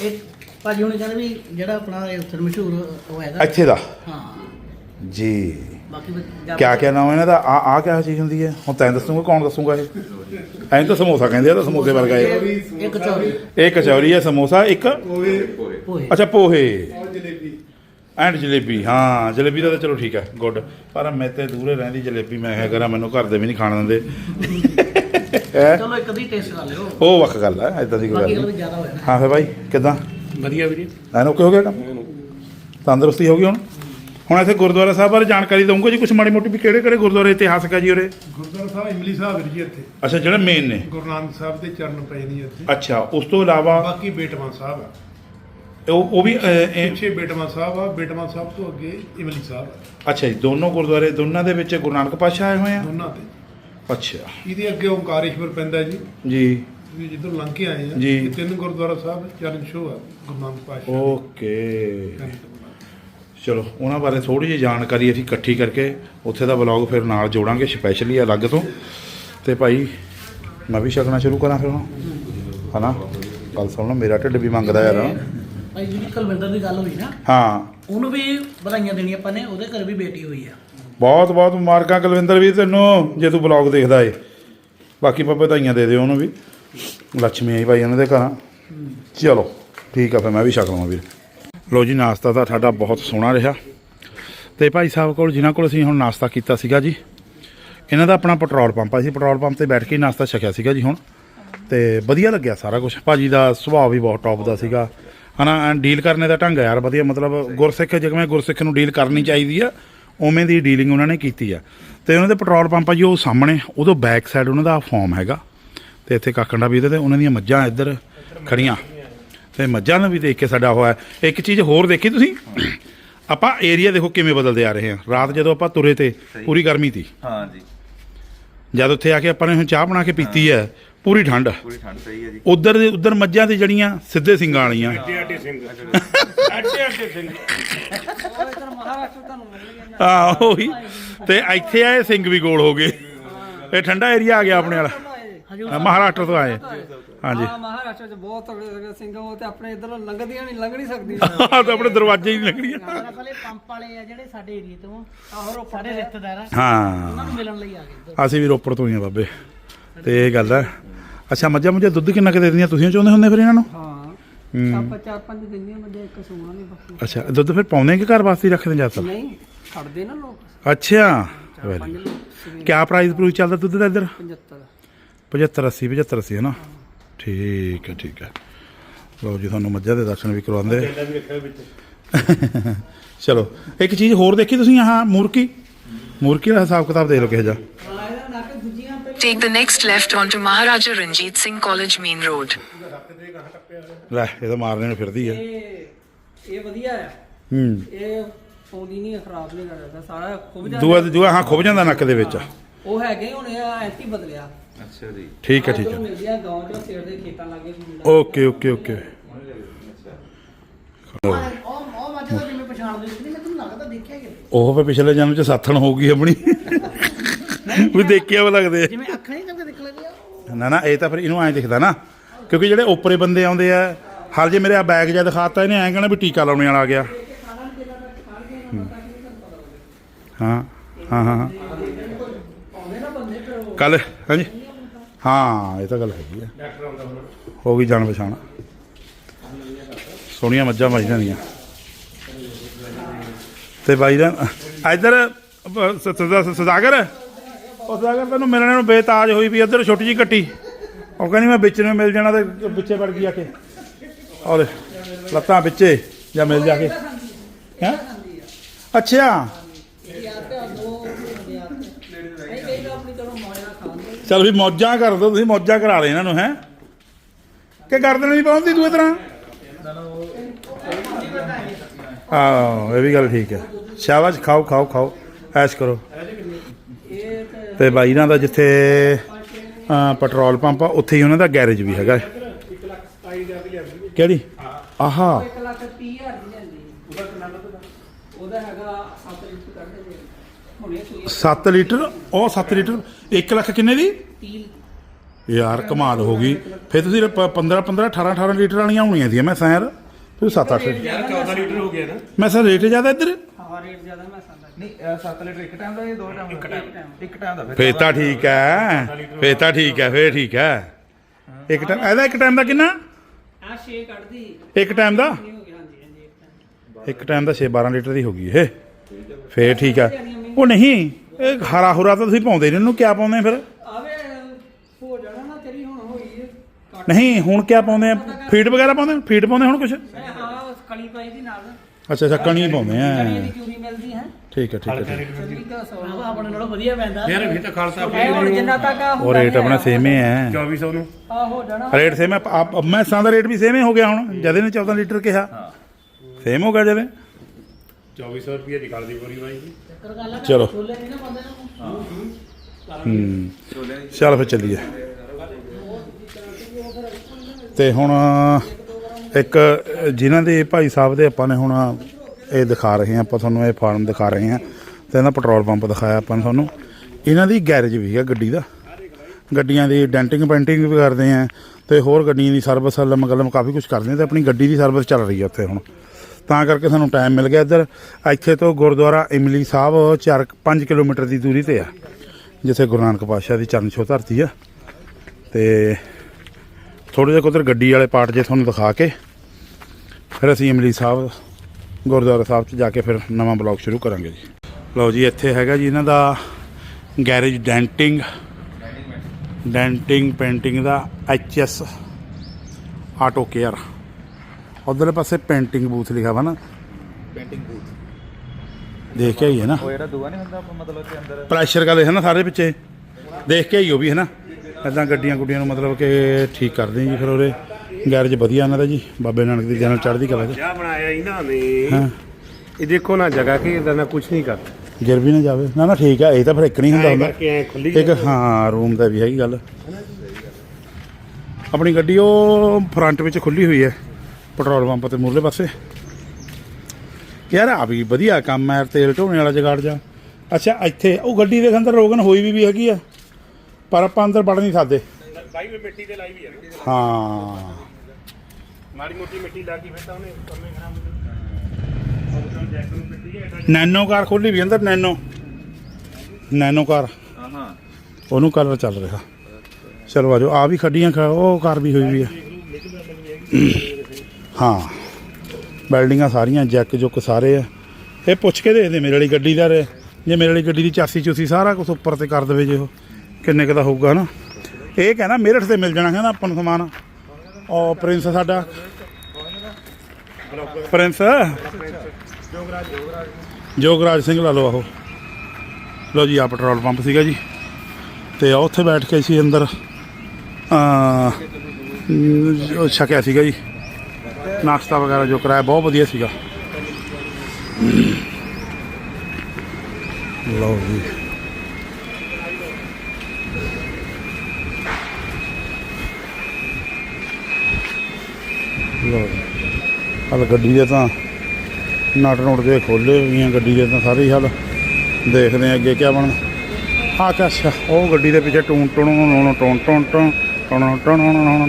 ਇਹ ਭਾਜੀ ਹੁਣੇ ਕਹਿੰਦੇ ਵੀ ਜਿਹੜਾ ਆਪਣਾ ਇਹ ਉੱਥੇ ਮਸ਼ਹੂਰ ਉਹ ਹੈਗਾ। ਇੱਥੇ ਦਾ? ਹਾਂ। ਜੀ। ਬਾਕੀ ਕਿਆ ਕਿਆ ਨਾਮ ਹੈ ਇਹਨਾਂ ਦਾ? ਆ ਆ ਕਿਆ ਚੀਜ਼ ਹੁੰਦੀ ਹੈ? ਹੁਣ ਤੈਨੂੰ ਦੱਸੂਗਾ ਕੌਣ ਦੱਸੂਗਾ ਇਹ? ਐਂ ਤਾਂ ਸਮੋਸਾ ਕਹਿੰਦੇ ਆ ਤਾਂ ਸਮੋਸੇ ਵਰਗਾ ਇਹ ਇੱਕ ਚੌਰੀ ਇਹ ਕਚੌਰੀ ਹੈ ਸਮੋਸਾ ਇੱਕ? ਪੋਹੇ। ਅੱਛਾ ਪੋਹੇ। ਐਂਡ ਜਲੇਬੀ ਹਾਂ ਜਲੇਬੀ ਦਾ ਤਾਂ ਚਲੋ ਠੀਕ ਹੈ ਗੁੱਡ। ਪਰ ਮੈਂ ਤੇ ਦੂਰੇ ਰਹਿੰਦੀ ਜਲੇਬੀ ਮੈਂ ਕਿਹਾ ਕਰਾਂ ਮੈਨੂੰ ਘਰ ਦੇ ਵੀ ਨਹੀਂ ਖਾਣ ਦਿੰਦੇ। ਹੈਂ? ਚਲੋ ਇੱਕ ਦੀ ਟੇਸਟ ਕਰ ਲਿਓ। ਉਹ ਵੱਖ ਗੱਲ ਹੈ ਐਦਾਂ ਦੀ ਕੋਈ ਗੱਲ ਨਹੀਂ। ਹਾਂ ਫੇ ਭਾਈ ਕਿਦਾਂ? ਵਧੀਆ ਵੀਰੇ। ਐਨ ਓਕੇ ਹੋ ਗਿਆ ਕੰਮ? ਤੰਦਰੁਸਤੀ ਹੋ ਗਈ ਹੁਣ? ਹੁਣ ਇੱਥੇ ਗੁਰਦੁਆਰਾ ਸਾਹਿਬ ਬਾਰੇ ਜਾਣਕਾਰੀ ਦਊਂਗਾ ਜੀ ਕੁਝ ਮਾੜੀ ਮੋਟੀ ਵੀ ਕਿਹੜੇ ਕਿਹੜੇ ਗੁਰਦੁਆਰੇ ਇਤਿਹਾਸਕ ਹੈ ਜੀ ਉਰੇ? ਗੁਰਦੁਆਰਾ ਸਾਹਿਬ ਇਮਲੀ ਸਾਹਿਬ ਜੀ ਇੱਥੇ। ਅੱਛਾ ਜਿਹੜੇ ਮੇਨ ਨੇ? ਗੁਰੂ ਨਾਨਕ ਸਾਹਿਬ ਦੇ ਚਰਨ ਪਏ ਨੇ ਇੱਥੇ। ਅੱਛਾ ਉਸ ਤੋਂ ਇਲਾਵਾ ਬਾਕੀ ਬੇਟਵਾਂ ਸਾਹਿਬ ਆ। ਉਹ ਉਹ ਵੀ ਅ, ਇਹ- ਪਿੱਛੇ ਬੇਟਮਾ ਸਾਹਿਬ ਆ ਬੇਟਮਾ ਸਾਹਿਬ ਤੋਂ ਅੱਗੇ ਇਮਲੀ ਸਾਹਿਬ ਆ, ਅੱਛਾ ਜੀ ਦੋਨੋਂ ਗੁਰਦੁਆਰੇ ਦੋਨਾਂ ਦੇ ਵਿੱਚ ਗੁਰੂ ਨਾਨਕ ਪਾਤਸ਼ਾਹ ਆਏ ਹੋਏ ਆ? ਦੋਨਾਂ ਤੇ ਅੱਛਾ। ਇਹਦੇ ਅੱਗੇ ਓਮਕਾਰੇਸ਼ਵਰ ਪੈਂਦਾ ਜੀ। ਜੀ। ਵੀ ਜਿੱਧਰ ਲੰਘ ਕੇ ਆਏ ਆ ਜੀ। ਇਹ ਤਿੰਨ ਗੁਰਦੁਆਰਾ ਸਾਹਿਬ ਚਰਨ ਛੋਹ ਆ ਗੁਰੂ ਨਾਨਕ ਪਾਤਸ਼ਾਹ ਓਕੇ। ਚਲੋ ਉਹਨਾਂ ਬਾਰੇ ਥੋੜੀ ਜਿਹੀ ਜਾਣਕਾਰੀ ਅਸੀਂ ਇਕੱਠੀ ਕਰਕੇ ਉੱਥੇ ਦਾ ਵਲੌਗ ਫਿਰ ਨਾਲ ਜੋੜਾਂਗੇ ਸਪੈਸ਼ਲੀ ਅਲੱਗ ਤੋਂ। ਤੇ ਭਾਈ ਮੈਂ ਵੀ ਛਕਣਾ ਸ਼ੁਰੂ ਕਰਾਂ ਫਿਰ ਹੁਣ। ਹਨਾ? ਸੁਣ ਲਓ ਮੇਰਾ ਢਿੱਡ ਵੀ ਮੰਗਦਾ ਯਾਰ। ਭਾਈ ਜਿਹੜੀ ਕੁਲਵਿੰਦਰ ਦੀ ਗੱਲ ਹੋਈ ਨਾ ਹਾਂ। ਉਹਨੂੰ ਵੀ ਵਧਾਈਆਂ ਦੇਣੀਆਂ ਆਪਾਂ ਨੇ ਉਹਦੇ ਘਰ ਵੀ ਬੇਟੀ ਹੋਈ ਆ। ਬਹੁਤ ਬਹੁਤ ਮੁਬਾਰਕਾਂ ਕੁਲਵਿੰਦਰ ਵੀ ਤੈਨੂੰ ਜੇ ਤੂੰ ਬਲੌਗ ਦੇਖਦਾ ਏ। ਬਾਕੀ ਪਾਪਾ ਵਧਾਈਆਂ ਦੇ ਦਿਓ ਉਹਨੂੰ ਵੀ। ਲక్ష్ਮੀ ਆਈ ਭਾਈ ਉਹਨਾਂ ਦੇ ਘਰਾਂ। ਚਲੋ ਠੀਕ ਆ ਫਿਰ ਮੈਂ ਵੀ ਛਕ ਲਵਾਂ ਵੀਰ। ਲੋ ਜੀ, ਨਾਸ਼ਤਾ ਤਾਂ ਸਾਡਾ ਬਹੁਤ ਸੋਹਣਾ ਰਿਹਾ। ਤੇ ਭਾਈ ਸਾਹਿਬ ਕੋਲ, ਜਿਨ੍ਹਾਂ ਕੋਲ ਅਸੀਂ ਹੁਣ ਨਾਸ਼ਤਾ ਕੀਤਾ ਸੀਗਾ ਜੀ, ਇਹਨਾਂ ਦਾ ਆਪਣਾ ਪੈਟਰੋਲ ਪੰਪ ਆ ਸੀ ਪੈਟਰੋਲ ਪੰਪ ਤੇ ਬੈਠ ਕੇ ਨਾਸ਼ਤਾ ਛਕਿਆ ਸੀਗਾ ਜੀ ਹੁਣ। ਤੇ ਵਧੀਆ ਲੱਗਿਆ ਸਾਰਾ ਕੁਝ ਭਾਜੀ ਦਾ ਸੁਭਾਅ ਵੀ ਬਹੁਤ ਟੌਪ ਦਾ ਸੀਗਾ। ਹਨਾ, ਐਂ ਡੀਲ ਕਰਨੇ ਦਾ ਢੰਗ ਆ ਯਾਰ, ਵਧੀਆ। ਮਤਲਬ ਗੁਰਸਿੱਖ, ਜਿਵੇਂ ਗੁਰਸਿੱਖ ਨੂੰ ਡੀਲ ਕਰਨੀ ਚਾਹੀਦੀ ਆ, ਉਵੇਂ ਦੀ ਡੀਲਿੰਗ ਉਹਨਾਂ ਨੇ ਕੀਤੀ ਆ। ਤੇ ਉਹਨਾਂ ਦੇ ਪੈਟਰੋਲ ਪੰਪ ਆ ਜੀ, ਉਹ ਸਾਹਮਣੇ, ਉਦੋਂ ਬੈਕ ਸਾਈਡ ਉਹਨਾਂ ਦਾ ਫਾਰਮ ਹੈਗਾ। ਤੇ ਇੱਥੇ ਕਾਕੰਡਾ ਵੀ ਇਹਦੇ ਤੇ, ਉਹਨਾਂ ਦੀਆਂ ਮੱਝਾਂ ਇੱਧਰ ਖੜੀਆਂ। ਤੇ ਮੱਝਾਂ ਨੂੰ ਵੀ ਦੇਖ ਕੇ ਸਾਡਾ ਹੋਇਆ। ਇੱਕ ਚੀਜ਼ ਹੋਰ ਦੇਖੀ ਤੁਸੀਂ? ਆਪਾਂ ਏਰੀਆ ਦੇਖੋ ਕਿਵੇਂ ਬਦਲਦੇ ਆ ਰਹੇ ਹਾਂ। ਰਾਤ ਜਦੋਂ ਆਪਾਂ ਤੁਰੇ ਤੇ ਪੂਰੀ ਗਰਮੀ ਸੀ। ਹਾਂ ਜੀ। ਜਦ ਉੱਥੇ ਆ ਕੇ ਆਪਾਂ ਨੇ ਹੁਣ ਚਾਹ ਬਣਾ ਕੇ ਪੀਤੀ ਹੈ ਪੂਰੀ ਠੰਡ। ਪੂਰੀ ਠੰਡ ਸਹੀ ਹੈ ਜੀ। ਉਧਰ ਦੇ ਉਧਰ ਮੱਝਾਂ ਤੇ ਜੜੀਆਂ ਸਿੱਧੇ ਸਿੰਘਾਂ ਵਾਲੀਆਂ। ਅੱਡੇ ਅੱਡੇ ਸਿੰਘ ਹਾਂ। ਉਹੀ ਤੇ ਇੱਥੇ ਆਏ ਸਿੰਘ ਵੀ ਗੋਲ ਹੋ ਗਏ। ਇਹ ਠੰਡਾ ਏਰੀਆ ਆ ਗਿਆ ਆਪਣੇ ਵਾਲਾ। ਹਾਂ, ਮਹਾਰਾਸ਼ਟਰ ਤੋਂ ਆਏ। ਹਾਂਜੀ। ਹਾਂ ਮਹਾਰਾਸ਼ਟਰ ਚ ਬਹੁਤ ਤਗੜੇ ਤਗੜੇ ਸਿੰਘ ਉਹ ਤੇ ਆਪਣੇ ਇਧਰ ਲੰਘਦੀਆਂ ਨਹੀਂ ਲੰਘ ਨਹੀਂ ਸਕਦੀ ਆਹ ਤਾਂ ਆਪਣੇ ਦਰਵਾਜ਼ੇ ਹੀ ਦਰਅਸਲ ਇਹ ਪੰਪ ਵਾਲੇ ਆ ਜਿਹੜੇ ਸਾਡੇ ਏਰੀਏ ਤੋਂ ਆਹੋ ਸਾਡੇ ਰਿਸ਼ਤੇਦਾਰ ਆ। ਹਾਂ। ਉਹਨਾਂ ਨੂੰ ਮਿਲਣ ਲਈ ਆ ਗਏ ਇੱਧਰ। ਅਸੀਂ ਵੀ ਰੋਪੜ ਤੋਂ ਹੀ ਆ ਬਾਬੇ ਤੇ ਇਹ ਗੱਲ ਹੈ ਅੱਛਾ ਮੱਝਾਂ ਮੁੱਝਾਂ ਦੁੱਧ ਕਿੰਨਾ ਕੁ ਦੇ ਦਿੰਦੀਆਂ? ਤੁਸੀਂ ਚਾਹੁੰਦੇ ਹੁੰਦੇ ਫਿਰ ਇਹਨਾਂ ਨੂੰ? ਹਾਂ। ਹੂੰ। ਆਪਾਂ ਚਾਰ ਪੰਜ ਦਿੰਦੀਆਂ ਬੰਦੇ ਇੱਕ ਸੋਣਾ ਨਹੀਂ ਬਾਕੀ। ਅੱਛਾ ਦੁੱਧ ਫਿਰ ਪਾਉਂਦੇ ਕਿ ਘਰ ਵਾਸਤੇ ਹੀ ਰੱਖਦੇ ਜ਼ਿਆਦਾਤਰ ਨਹੀਂ ਖੜਦੇ ਨਾ ਲੋਕ। ਅੱਛਾ। ਪੰਜ ਵੈਰੀ ਲੋਕ ਸਵੇਰੇ ਕਿਆ ਪ੍ਰਾਈਸ ਪ੍ਰੂਸ ਚੱਲਦਾ ਦੁੱਧ ਦਾ ਇੱਧਰ? 75 75 80 75 80 ਹੈ ਨਾ ਠੀਕ ਹੈ ਠੀਕ ਹੈ। ਲਓ ਜੀ ਤੁਹਾਨੂੰ ਮੱਝਾਂ ਦੇ ਦਰਸ਼ਨ ਵੀ ਕਰਵਾਉਂਦੇ। ਚਲੋ ਇੱਕ ਚੀਜ਼ ਹੋਰ ਦੇਖੀ ਤੁਸੀਂ ਆਹ ਮੂਰਕੀ ਮੂਰਕੀ ਦਾ ਹਿਸਾਬ ਕਿਤਾਬ ਦੇ ਲਓ ਕਿਹੋ ਜਿਹਾ Take the next left onto Maharaja Ranjit Singh College Main Road. ਲੈ ਇਹ ਤਾਂ ਮਾਰਨੇ ਨੂੰ ਫਿਰਦੀ ਹੈ ਇਹ ਇਹ ਵਧੀਆ ਆ। ਹੂੰ। ਇਹ ਆਉਂਦੀ ਨਹੀਂ ਖਰਾਬ ਨਹੀਂ ਕਰਦਾ। ਸਾਰਾ ਖੁੱਬ ਜਾਂਦਾ। ਦੂਆ ਦੂਆ ਹਾਂ ਖੁੱਭ ਜਾਂਦਾ ਨੱਕ ਦੇ ਵਿੱਚ। ਉਹ ਹੈਗੇ ਹੁਣ ਇਹ ਐਂਟੀ ਬਦਲਿਆ। ਅੱਛਾ ਜੀ। ਠੀਕ ਹੈ ਠੀਕ ਹੈ। ਮਿਲਦੀਆਂ ਗਾਉਂ ਚੋਂ ਸਿਰ ਦੇ ਖੇਤਾਂ ਲਾਗੇ ਵੀ ਮਿਲਦਾ ਓਕੇ ਓਕੇ ਓਕੇ। ਉਹ ਉਹ ਮਾਝਾ ਦਾ ਜਿਵੇਂ ਪਛਾਣਦੇ ਸੀ ਨਹੀਂ ਮੈਨੂੰ ਲੱਗਦਾ ਦੇਖਿਆ ਕਿ ਉਹ ਫੇ ਪਿਛਲੇ ਜਨਮ ਚ ਸਾਥਣ ਹੋਊਗੀ ਆਪਣੀ। ਵੀ ਦੇਖਿਆ ਵਾ ਲੱਗਦੇ ਜਿਵੇਂ ਅੱਖਾਂ ਹੀ ਕਰਦੇ ਨਿਕਲ ਗਿਆ ਨਾ ਨਾ ਇਹ ਤਾਂ ਫਿਰ ਇਹਨੂੰ ਐਂ ਦਿਖਦਾ ਨਾ ਕਿਉਂਕਿ ਜਿਹੜੇ ਉੱਪਰੇ ਬੰਦੇ ਆਉਂਦੇ ਆ ਹਾਲ ਜੇ ਮੇਰੇ ਆ ਬੈਗ ਜਿਹਾ ਦਿਖਾਤਾ ਇਹਨੇ ਐਂ ਕਹਿਣਾ ਵੀ ਟੀਕਾ ਲਾਉਣੇ ਵਾਲਾ ਆ ਗਿਆ। ਹੂੰ। ਹਾਂ ਹਾਂ ਹਾਂ। ਕੱਲ ਹਾਂਜੀ। ਹਾਂ ਇਹ ਤਾਂ ਗੱਲ ਹੈਗੀ ਆ। ਹੋ ਗਈ ਜਾਣ ਪਛਾਣ। ਸੋਹਣੀਆਂ ਮੱਝਾਂ ਬਾਈਆਂ ਦੀਆਂ ਤੇ ਬਾਈ ਦਾ ਇੱਧਰ ਅਹ, ਸਦਾਗਰ। ਉਹ ਸਦਾਗਰ ਤੈਨੂੰ ਮਿਲਣ ਨੂੰ ਬੇਤਾਜ ਹੋਈ ਵੀ ਇੱਧਰ ਛੋਟੀ ਜੀ ਕੱਟੀ ਉਹ ਕਹਿੰਦੀ ਮੈਂ ਵਿੱਚ ਨੂੰ ਮਿਲ ਜਾਣਾ ਤੇ ਵਿੱਚੇ ਵੜ ਗਈ ਆ ਕੇ। ਔਰ ਲੱਤਾਂ ਵਿੱਚੇ ਜਾਂ ਮਿਲ ਜਾ ਕੇ। ਹੈ? ਅੱਛਾ। ਚਲ ਵੀ ਮੌਜਾਂ ਕਰ ਦੋ, ਤੁਸੀਂ ਮੌਜਾਂ ਕਰਾ ਲੈ ਇਹਨਾਂ ਨੂੰ, ਹੈ? ਕਿ ਕਰ ਦੇਣੀ ਪਾਉਂਦੀ ਤੂੰ ਇਸ ਤਰ੍ਹਾਂ? ਹਾਂ ਇਹ ਵੀ ਗੱਲ ਠੀਕ ਹੈ। ਸ਼ਾਬਾਸ਼, ਖਾਓ ਖਾਓ ਖਾਓ, ਐਸ਼ ਕਰੋ। ਤੇ ਬਾਈ ਇਹਨਾਂ ਦਾ ਜਿੱਥੇ ਪੈਟਰੋਲ ਪੰਪ ਆ, ਉੱਥੇ ਹੀ ਉਹਨਾਂ ਦਾ ਗੈਰੇਜ ਵੀ ਹੈਗਾ। ਕਿਹੜੀ? ਆਹਾ। 1 ਲੱਖ 30 ਹਜ਼ਾਰ ਦੀ ਲੈਂਦੀ। ਉਹਦਾ ਕਿੰਨਾ ਉਹਦਾ ਹੈਗਾ 7 ਲੀਟਰ ਕੱਢ ਦੇ ਹੁਣੇ ਸੂਈ 7 ਲੀਟਰ ਉਹ 7 ਲੀਟਰ 1 ਲੱਖ ਕਿੰਨੇ ਦੀ? ਯਾਰ ਕਮਾਲ ਹੋ ਗਈ। ਫਿਰ ਤੁਸੀਂ 15 15 18 18 ਲੀਟਰ ਵਾਲੀਆਂ ਹੋਣੀਆਂ ਸੀ ਮੈਂ ਸਾਂ ਯਾਰ ਤੁਸੀਂ 7 8 ਯਾਰ 14 ਲੀਟਰ ਹੋ ਗਿਆ ਨਾ। ਮੈਂ ਸਰ ਰੇਟ ਜ਼ਿਆਦਾ ਇੱਧਰ? ਹਵਾ ਰੇਟ ਜ਼ਿਆਦਾ ਮੈਂ ਸੰਦਾ ਨਹੀਂ 7 ਲੀਟਰ ਇੱਕ ਟਾਈਮ ਦਾ ਜਾਂ ਦੋ ਟਾਈਮ ਇੱਕ ਟਾਈਮ ਇੱਕ ਟਾਈਮ ਦਾ ਫੇਰ। ਤਾਂ ਠੀਕ ਹੈ। ਫੇਰ ਤਾਂ ਠੀਕ ਹੈ ਫੇਰ ਠੀਕ ਹੈ। ਇੱਕ ਟਾਈਮ ਇਹਦਾ ਇੱਕ ਟਾਈਮ ਦਾ ਕਿੰਨਾ? ਆ 6 ਕੱਢਦੀ। ਇੱਕ ਟਾਈਮ ਦਾ? ਹੋ। ਇੱਕ ਟਾਈਮ। ਦਾ 6 12 ਲੀਟਰ ਦੀ ਹੋ ਗਈ ਇਹ। ਫੇਰ ਠੀਕ ਹੈ। ਉਹ ਨਹੀਂ ਇਹ ਹਰਾ ਹੁਰਾ ਤਾਂ ਤੁਸੀਂ ਪਾਉਂਦੇ ਨਹੀਂ ਇਹਨੂੰ ਕਿਆ ਪਾਉਂਦੇ ਫਿਰ? ਆਵੇ ਹੋ ਜਾਣਾ ਨਾ ਤੇਰੀ ਹੁਣ ਹੋਈ ਹੈ ਕੱਟ। ਨਹੀਂ ਹੁਣ ਕਿਆ ਪਾਉਂਦੇ ਆ? ਫੀਡ ਵਗੈਰਾ ਪਾਉਂਦੇ ਫੀਡ ਪਾਉਂਦੇ ਹੁਣ ਕੁਛ? ਮੈਂ ਹਾਂ ਉਸ ਕਲੀ ਪਾਈ ਦੀ ਨਾਲ। ਅੱਛਾ ਅੱਛਾ ਕਣੀ ਪਾਉਂਦੇ ਆ। ਕਣੀ ਦੀ ਚੂਰੀ ਮਿਲਦੀ ਹੈ। ਠੀਕ ਹੈ ਠੀਕ ਹੈ ਠੀਕ ਹੈ। ਚੱਲੀ ਤਾਂ ਸੌ ਆਹ ਆਪਣੇ ਨਾਲੋਂ ਵਧੀਆ ਪੈਂਦਾ। ਯਾਰ ਇਹ ਤਾਂ ਖਾਲਸਾ ਇਹ ਹੁਣ ਜਿੰਨਾ ਤੱਕ ਆ ਉਹ ਰੇਟ ਆਪਣਾ ਸੇਮ ਹੀ ਹੈ। 2400 ਨੂੰ। ਆ ਹੋ ਜਾਣਾ। ਰੇਟ ਸੇਮ ਹੈ। ਆਪ ਮੈਸਾਂ ਦਾ ਰੇਟ ਵੀ ਸੇਮ ਹੀ ਹੋ ਗਿਆ ਹੁਣ। ਜਦੇ ਨੇ 14 ਲੀਟਰ ਕਿਹਾ। ਸੇਮ ਹੋ ਗਿਆ ਜਦੇ। 2400 ਰੁਪਏ ਦੀ ਕੱਲ ਦੀ ਪੂਰੀ ਬਾਈ ਚਲੋ। ਛੋਲੇ ਨਹੀਂ ਨਾ ਪਾਉਂਦੇ ਨਾ ਹੂੰ। ਚੱਲ ਫਿਰ ਚੱਲੀਏ। ਤੇ ਹੁਣ ਇੱਕ ਜਿਨ੍ਹਾਂ ਦੇ ਭਾਈ ਸਾਹਿਬ ਦੇ ਆਪਾਂ ਨੇ ਹੁਣ ਇਹ ਦਿਖਾ ਰਹੇ ਹਾਂ ਆਪਾਂ ਤੁਹਾਨੂੰ ਇਹ ਫਾਰਮ ਦਿਖਾ ਰਹੇ ਹਾਂ। ਤੇ ਇਹਦਾ ਪੈਟਰੋਲ ਪੰਪ ਦਿਖਾਇਆ ਆਪਾਂ ਨੇ ਤੁਹਾਨੂੰ। ਇਹਨਾਂ ਦੀ ਗੈਰੇਜ ਵੀ ਹੈ ਗੱਡੀ ਦਾ। ਗੱਡੀਆਂ ਦੀ ਡੈਂਟਿੰਗ ਪੈਂਟਿੰਗ ਵੀ ਕਰਦੇ ਆ। ਤੇ ਹੋਰ ਗੱਡੀਆਂ ਦੀ ਸਰਵਿਸ ਲੰਮ ਗਲਮ ਕਾਫੀ ਕੁਝ ਕਰਦੇ ਆ। ਤੇ ਆਪਣੀ ਗੱਡੀ ਦੀ ਸਰਵਿਸ ਚੱਲ ਰਹੀ ਹੈ ਉੱਥੇ ਹੁਣ। ਤਾਂ ਕਰਕੇ ਸਾਨੂੰ ਟਾਈਮ ਮਿਲ ਗਿਆ ਇੱਧਰ। ਇੱਥੇ ਤੋਂ ਗੁਰਦੁਆਰਾ ਇਮਲੀ ਸਾਹਿਬ 4 5 ਕਿਲੋਮੀਟਰ ਦੀ ਦੂਰੀ ਤੇ ਆ। ਜਿੱਥੇ ਗੁਰੂ ਨਾਨਕ ਪਾਤਸ਼ਾਹ ਦੀ ਚਰਨ ਛੋਹ ਧਰਤੀ ਆ। ਤੇ ਥੋੜੇ ਜਿਹਾ ਉਧਰ ਗੱਡੀ ਵਾਲੇ ਪਾਰਟ ਜੇ ਤੁਹਾਨੂੰ ਦਿਖਾ ਕੇ, ਫਿਰ ਅਸੀਂ ਇਮਲੀ ਸਾਹਿਬ, ਗੁਰਦੁਆਰਾ ਸਾਹਿਬ 'ਚ ਜਾ ਕੇ ਫਿਰ ਨਵਾਂ ਬਲੌਗ ਸ਼ੁਰੂ ਕਰਾਂਗੇ ਜੀ। ਲਓ ਜੀ, ਇੱਥੇ ਹੈਗਾ ਜੀ ਇਹਨਾਂ ਦਾ ਗੈਰੇਜ ਡੈਂਟਿੰਗ ਡੈਂਟਿੰਗ, ਪੇਂਟਿੰਗ ਦਾ ਐਚ ਐਸ ਆਟੋ ਕੇਅਰ। ਉਧਰਲੇ ਪਾਸੇ ਪੇਂਟਿੰਗ ਬੂਥ ਲਿਖਾ ਵਾ ਨਾ। ਪੇਂਟਿੰਗ ਬੂਥ ਦੇਖ ਕੇ ਹੀ ਹੈ ਨਾ। ਉਹ ਜਿਹੜਾ ਦੂਆ ਨਹੀਂ ਹੁੰਦਾ ਮਤਲਬ ਕਿ ਅੰਦਰ ਪ੍ਰੈਸ਼ਰ ਕਾ ਹੈ ਨਾ ਸਾਰੇ ਪਿੱਛੇ? ਦੇਖ ਕੇ ਹੀ ਉਹ ਵੀ ਹੈ ਨਾ। ਇਦਾਂ ਗੱਡੀਆਂ ਗੁੱਡੀਆਂ ਨੂੰ ਮਤਲਬ ਕਿ ਠੀਕ ਕਰਦੇ ਜੀ ਫਿਰ ਉਹਦੇ ਗੈਰੇਜ ਵਧੀਆ ਇਹਨਾਂ ਦਾ ਜੀ। ਬਾਬੇ ਨਾਨਕ ਦੀ ਜਨਮ ਚੜ੍ਹਦੀ ਕਲਾ ਚ। ਕਿਆ ਬਣਾਇਆ ਇਹਨਾਂ ਨੇ ਹਾਂ। ਇਹ ਦੇਖੋ ਨਾ ਜਗ੍ਹਾ ਕਿ ਇਹਦਾ ਨਾ ਕੁਝ ਨਹੀਂ ਕਰਦਾ ਗਿਰ ਵੀ ਨਾ ਜਾਵੇ। ਨਾ ਨਾ ਠੀਕ ਆ ਇਹ ਤਾਂ ਫਿਰ ਇੱਕ ਨਹੀਂ ਹੁੰਦਾ ਹੁੰਦਾ। ਕਰਕੇ ਐ ਖੁੱਲੀ ਇੱਕ ਹਾਂ ਰੂਮ ਦਾ ਵੀ ਹੈਗੀ ਗੱਲ। ਆਪਣੀ ਗੱਡੀ ਉਹ ਫਰੰਟ ਵਿੱਚ ਖੁੱਲੀ ਹੋਈ ਹੈ। ਪੈਟਰੋਲ ਪੰਪ ਤੇ ਮੂਰਲੇ ਪਾਸੇ। ਯਾਰ ਆ ਵੀ ਵਧੀਆ ਕੰਮ ਹੈ ਤੇਲ ਢੋਣੇ ਵਾਲਾ ਜਗਾੜ ਜਾ। ਅੱਛਾ ਇੱਥੇ ਉਹ ਗੱਡੀ ਦੇ ਅੰਦਰ ਰੋਗਨ ਹੋਈ ਵੀ ਵੀ ਹੈਗੀ ਆ ਪਰ ਆਪਾਂ ਅੰਦਰ ਵੜ ਨਹੀਂ ਸਕਦੇ। ਬਾਈ ਵੀ ਮਿੱਟੀ ਤੇ ਲਾਈ ਵੀ ਹੈ ਹਾਂ। ਮਾੜੀ ਮੋਟੀ ਮਿੱਟੀ ਲਾ ਕੇ ਫਿਰ ਤਾਂ ਉਹਨੇ ਕੰਮੇ ਖਰਾਬ ਹੋ ਗਏ। ਜੈਕ ਨੂੰ ਮਿੱਟੀ ਹੈ ਨੈਨੋ ਕਾਰ ਖੋਲੀ ਵੀ ਅੰਦਰ ਨੈਨੋ। ਨੈਨੋ ਕਾਰ। ਹਾਂ ਉਹਨੂੰ ਕਲਰ ਚੱਲ ਰਿਹਾ। ਚਲੋ ਆਜੋ ਆ ਵੀ ਖੱਡੀਆਂ ਖ- ਉਹ ਕਾਰ ਵੀ ਹੋਈ ਵੀ ਹੈ। ਹਾਂ। ਬਿਲਡਿੰਗਾਂ ਸਾਰੀਆਂ ਜੈਕ ਜੁੱਕ ਸਾਰੇ ਆ। ਇਹ ਪੁੱਛ ਕੇ ਦੇਖਦੇ ਮੇਰੇ ਵਾਲੀ ਗੱਡੀ ਦਾ ਰੇ- ਜੇ ਮੇਰੇ ਵਾਲੀ ਗੱਡੀ ਦੀ ਚਾਸੀ ਚੂਸੀ ਸਾਰਾ ਕੁਝ ਉੱਪਰ ਤੇ ਕਰ ਦੇਵੇ ਜੇ ਉਹ। ਕਿੰਨੇ ਕੁ ਦਾ ਹੋਊਗਾ ਨਾ ਇਹ ਕਹਿੰਦਾ ਮੇਰਠ ਤੇ ਮਿਲ ਜਾਣਾ ਕਹਿੰਦਾ ਆਪਾਂ ਨੂੰ ਸਮਾਨ। ਉਹ ਪ੍ਰਿੰਸ ਸਾਡਾ। ਪ੍ਰਿੰਸ? ਜੋਗਰਾਜ ਸਿੰਘ ਲਾ ਲਓ ਆਹੋ। ਲਓ ਜੀ ਆ ਪੈਟਰੋਲ ਪੰਪ ਸੀਗਾ ਜੀ। ਤੇ ਆ ਉੱਥੇ ਬੈਠ ਕੇ ਸੀ ਅੰਦਰ ਆ ਛਕਿਆ ਸੀਗਾ ਜੀ। ਨਾਸ਼ਤਾ ਵਗੈਰਾ ਜੋ ਕਰਾਇਆ ਬਹੁਤ ਵਧੀਆ ਸੀਗਾ ਲਓ ਜੀ ਲਓ ਜੀ ਹਲ ਗੱਡੀ ਦੇ ਤਾਂ ਨਟ ਨੁੱਟ ਦੇ ਖੋਲੇ ਹੋਈਆਂ ਗੱਡੀ ਦੇ ਤਾਂ ਸਾਰੇ ਹੀ ਹਲ ਦੇਖਦੇ ਆ ਅੱਗੇ ਕੀ ਬਣਦਾ ਆ ਅੱਛਾ ਉਹ ਗੱਡੀ ਦੇ ਪਿੱਛੇ ਟੂੰ ਟੂੰ ਟੂੰ ਟੂੰ ਟੂੰ ਟੂੰ ਟੂੰ ਟੂੰ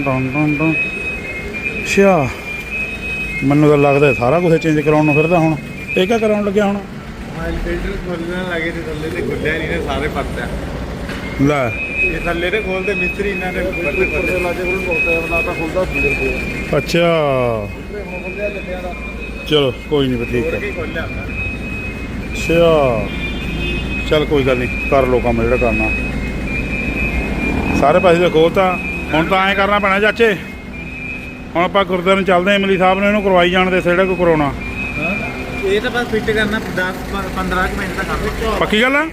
ਟੂੰ ਟੂੰ ਟੂੰ ਅੱਛਾ ਮੈਨੂੰ ਤਾਂ ਲੱਗਦਾ ਸਾਰਾ ਕੁਝ ਚੇਂਜ ਕਰਾਉਣ ਨੂੰ ਫਿਰਦਾ ਹੁਣ। ਇਹ ਕਿਆ ਕਰਾਉਣ ਲੱਗਿਆ ਹੁਣ? ਆਇਲ ਫਿਲਟਰ ਖੋਲਣ ਲੱਗੇ ਤੇ ਥੱਲੇ ਤੇ ਖੁੱਲਿਆ ਨਹੀਂ ਨੇ ਸਾਰੇ ਪੱਟਿਆ ਲੈ। ਇਹ ਥੱਲੇ ਤੇ ਖੋਲਦੇ ਮਿਸਤਰੀ ਇਹਨਾਂ ਨੇ ਉੱਪਰ ਤੇ ਖੋਲਦੇ। ਲਾਜੇ ਕੋਲ ਬੋਲਦਾ ਬਣਾ ਤਾਂ ਖੁੱਲਦਾ ਫੀਲਰ ਅੱਛਾ। ਚਲੋ ਕੋਈ ਨਹੀਂ ਠੀਕ ਹੈ ਕੀ ਅੱਛਾ। ਚੱਲ ਕੋਈ ਗੱਲ ਨਹੀਂ ਕਰ ਲੋ ਕੰਮ ਜਿਹੜਾ ਕਰਨਾ। ਸਾਰੇ ਪਾਸੇ ਤੇ ਖੋਲਤਾ। ਹੁਣ ਤਾਂ ਐਂ ਕਰਨਾ ਪੈਣਾ ਚਾਚੇ। ਹੁਣ ਆਪਾਂ ਗੁਰਦੁਆਰੇ ਨੂੰ ਚੱਲਦੇ ਆਂ ਇਮਲੀ ਸਾਹਿਬ ਨੇ ਇਹਨੂੰ ਕਰਵਾਈ ਜਾਣ ਦੇ ਜਿਹੜਾ ਕੋਈ ਕਰਾਉਣਾ ਇਹ ਤਾਂ ਬਸ ਫਿੱਟ ਕਰਨਾ 10 15 ਮਿੰਟ ਦਾ ਕੰਮ ਪੱਕੀ ਗੱਲ ਆ?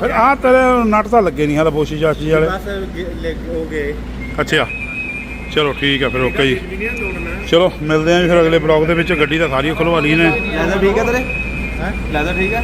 ਫਿਰ ਆਹ ਤੇਰੇ ਨਟ ਤਾਂ ਲੱਗੇ ਨਹੀਂ ਹਾਲੇ ਬੋਸ਼ੀ ਚਾਚੀ ਵਾਲੇ। ਬਸ ਗੇ- ਹੋ ਗਏ। ਅੱਛਾ। ਚਲੋ ਠੀਕ ਆ ਫਿਰ ਓਕੇ ਜੀ। ਚਲੋ ਮਿਲਦੇ ਆਂ ਜੀ ਫਿਰ ਅਗਲੇ ਬਲੌਗ ਦੇ ਵਿੱਚ ਗੱਡੀ ਤਾਂ ਸਾਰੀ ਖੁਲਵਾ ਲਈ ਨੇ ਲੈਦਰ ਠੀਕ ਹੈ ਤੇਰੇ? ਹੈ? ਲੈਦਰ ਠੀਕ ਹੈ